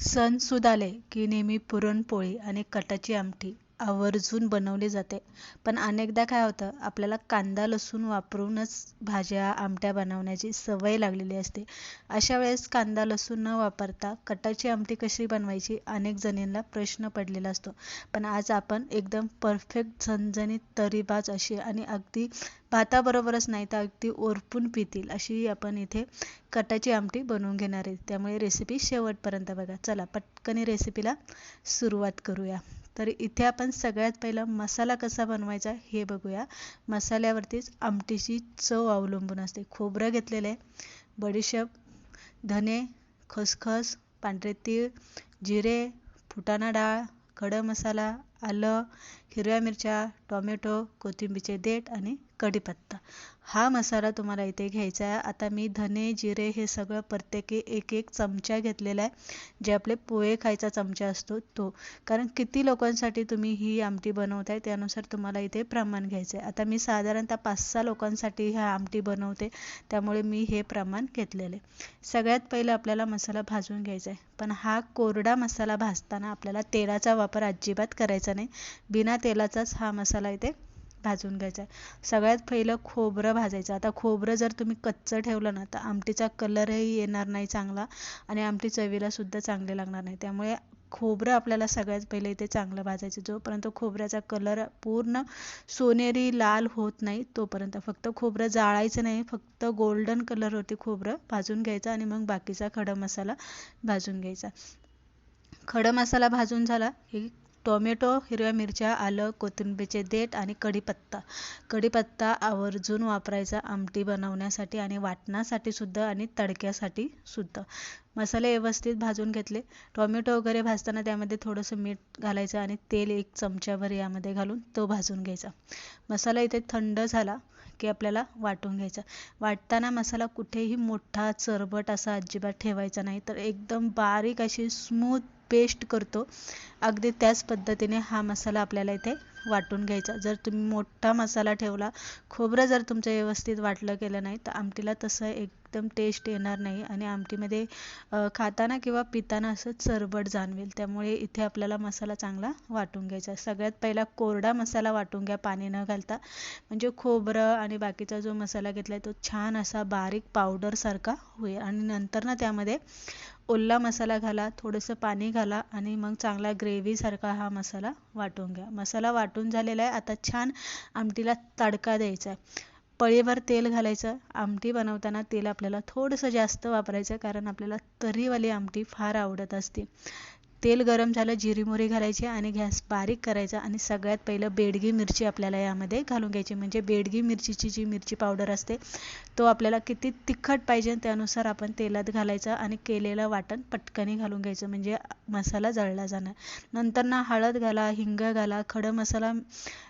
सण सुदाले की नेहमी पुरणपोळी आणि कटाची आमटी. आवर्जून बनवली जाते. पण अनेकदा काय होतं आपल्याला कांदा लसूण वापरूनच भाज्या आमट्या बनवण्याची सवय लागलेली असते. अशा वेळेस कांदा लसूण न वापरता कटाची आमटी कशी बनवायची अनेक जणींना प्रश्न पडलेला असतो. पण आज आपण एकदम परफेक्ट झणझणीत तरीबाज अशी आणि अगदी भाताबरोबरच नाही तर अगदी ओरपून पितील अशी आपण इथे कटाची आमटी बनवून घेणार आहे. त्यामुळे रेसिपी शेवटपर्यंत बघा. चला पटकन रेसिपीला सुरुवात करूया. तर इथे आपण सगळ्यात पहिलं मसाला कसा बनवायचा हे बघूया. मसाल्यावरतीच आमटीची चव अवलंबून असते. खोबरं घेतलेलं आहे बडीशेप धने खसखस पांढरे तीळ जिरे फुटाणा डाळ खडा मसाला आलं हिरव्या मिरच्या टोमॅटो कोथिंबीरचे देठ आणि कढीपत्ता. हा मसाला तुम्हाला इथे घ्यायचा आहे. आता मी धने जिरे हे सगळं प्रत्येकी एक एक चमचा घेतलेला आहे. जे आपले पोहे खायचा चमचा असतो तो. कारण किती लोकांसाठी तुम्ही ही आमटी बनवताय त्यानुसार तुम्हाला इथे प्रमाण घ्यायचं आहे. आता मी साधारणतः पाच सहा लोकांसाठी ह्या आमटी बनवते त्यामुळे मी हे प्रमाण घेतलेले सगळ्यात पहिलं आपल्याला मसाला भाजून घ्यायचा आहे. पण हा कोरडा मसाला भाजताना आपल्याला तेलाचा वापर अजिबात करायचा नाही बिना तेलाचाच हा मसाला इथे भाजून घ्यायचा आहे. सगळ्यात पहिलं खोबरं भाजायचं. आता खोबरं जर तुम्ही कच्चं ठेवलं ना तर आमटीचा कलरही येणार नाही चांगला आणि आमटी चवीला सुद्धा चांगले लागणार नाही. त्यामुळे खोबरं आपल्याला सगळ्यात पहिले इथे चांगलं भाजायचं. जोपर्यंत खोबऱ्याचा कलर पूर्ण सोनेरी लाल होत नाही तोपर्यंत फक्त खोबरं जाळायचं नाही. फक्त गोल्डन कलरवरती खोबरं भाजून घ्यायचं आणि मग बाकीचा खडा मसाला भाजून घ्यायचा. खडा मसाला भाजून झाला की टोमॅटो हिरव्या मिरच्या आलं कोथिंबीरचे देठ आणि कढीपत्ता. कढीपत्ता आवर्जून वापरायचा आमटी बनवण्यासाठी आणि वाटण्यासाठी सुद्धा आणि तडक्यासाठी सुद्धा. मसाले व्यवस्थित भाजून घेतले. टोमॅटो वगैरे भाजताना त्यामध्ये थोडंसं मीठ घालायचं आणि तेल एक चमच्याभर यामध्ये घालून तो भाजून घ्यायचा. मसाला इथे थंड झाला. की आपल्याला वाटून घ्यायचा. वाटताना मसाला कुठेही मोठा चरबट असा अजिबात ठेवायचा नाही. तर एकदम बारीक अशी स्मूथ पेस्ट करतो. अगदी त्याच पद्धतीने हा मसाला आपल्याला इथे वाटून घ्यायचा. जर तुम्ही मोठा मसाला ठेवला खोबरं जर तुमचं व्यवस्थित वाटलं गेलं नाही तर आमटीला तसं एकदम टेस्ट येणार नाही आणि आमटीमध्ये खाताना किंवा पिताना असं चरबट जाणवेल. त्यामुळे इथे आपल्याला मसाला चांगला वाटून घ्यायचा. सगळ्यात पहिला कोरडा मसाला वाटून घ्या पाणी न घालता. म्हणजे खोबरं आणि बाकीचा जो मसाला घेतला आहे तो छान असा बारीक पावडरसारखा होईल. आणि नंतर ना त्यामध्ये ओला मसाला घाला थोडंसं पाणी घाला आणि मग चांगला ग्रेव्हीसारखा हा मसाला वाटून घ्या. मसाला वाटून झालेला आहे. आता छान आमटीला तडका द्यायचा आहे. पळीभर तेल घालायचं. आमटी बनवताना तेल आपल्याला थोडंसं जास्त वापरायचं कारण आपल्याला तरीवाली आमटी फार आवडत असते. तेल गरम झालं जिरी मोरी घालायची आणि गॅस बारीक करायचा आणि सगळ्यात पहिलं बेडगी मिरची आपल्याला यामध्ये घालून घ्यायची. म्हणजे बेडगी मिरचीची जी मिरची पावडर असते तो आपल्याला किती तिखट पाहिजे त्यानुसार आपण तेलात घालायचं आणि केलेलं वाटण पटकनी घालून घ्यायचं. म्हणजे मसाला जळला जाणार. नंतर ना हळद घाला हिंग घाला खडं मसाला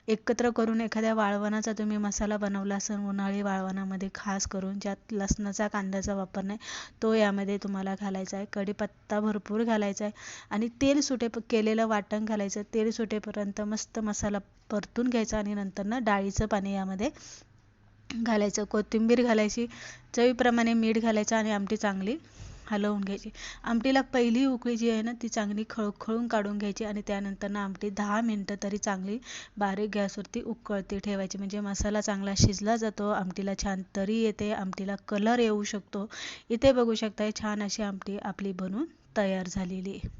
एकत्र करून एखाद्या वाळवणाचा तुम्ही मसाला बनवला असेल उन्हाळी वाळवणामध्ये खास करून ज्यात लसणाचा कांद्याचा वापर नाही तो यामध्ये तुम्हाला घालायचा आहे. कढीपत्ता भरपूर घालायचा आहे आणि आणि तेल सुटे केलेलं वाटण घालायचं. तेल सुटेपर्यंत मस्त मसाला परतून घ्यायचा आणि नंतर ना डाळीचं पाणी यामध्ये घालायचं. कोथिंबीर घालायची. चवीप्रमाणे मीठ घालायचं आणि आमटी चांगली हलवून घ्यायची. आमटीला पहिली उकळी जी आहे ना ती चांगली खळखळून काढून घ्यायची आणि त्यानंतर ना आमटी दहा मिनटं तरी चांगली बारीक गॅसवरती उकळती ठेवायची. म्हणजे मसाला चांगला शिजला जातो आमटीला छान तरी येते आमटीला कलर येऊ शकतो. इथे बघू शकताय छान अशी आमटी आपली बनवून तयार झालेली आहे.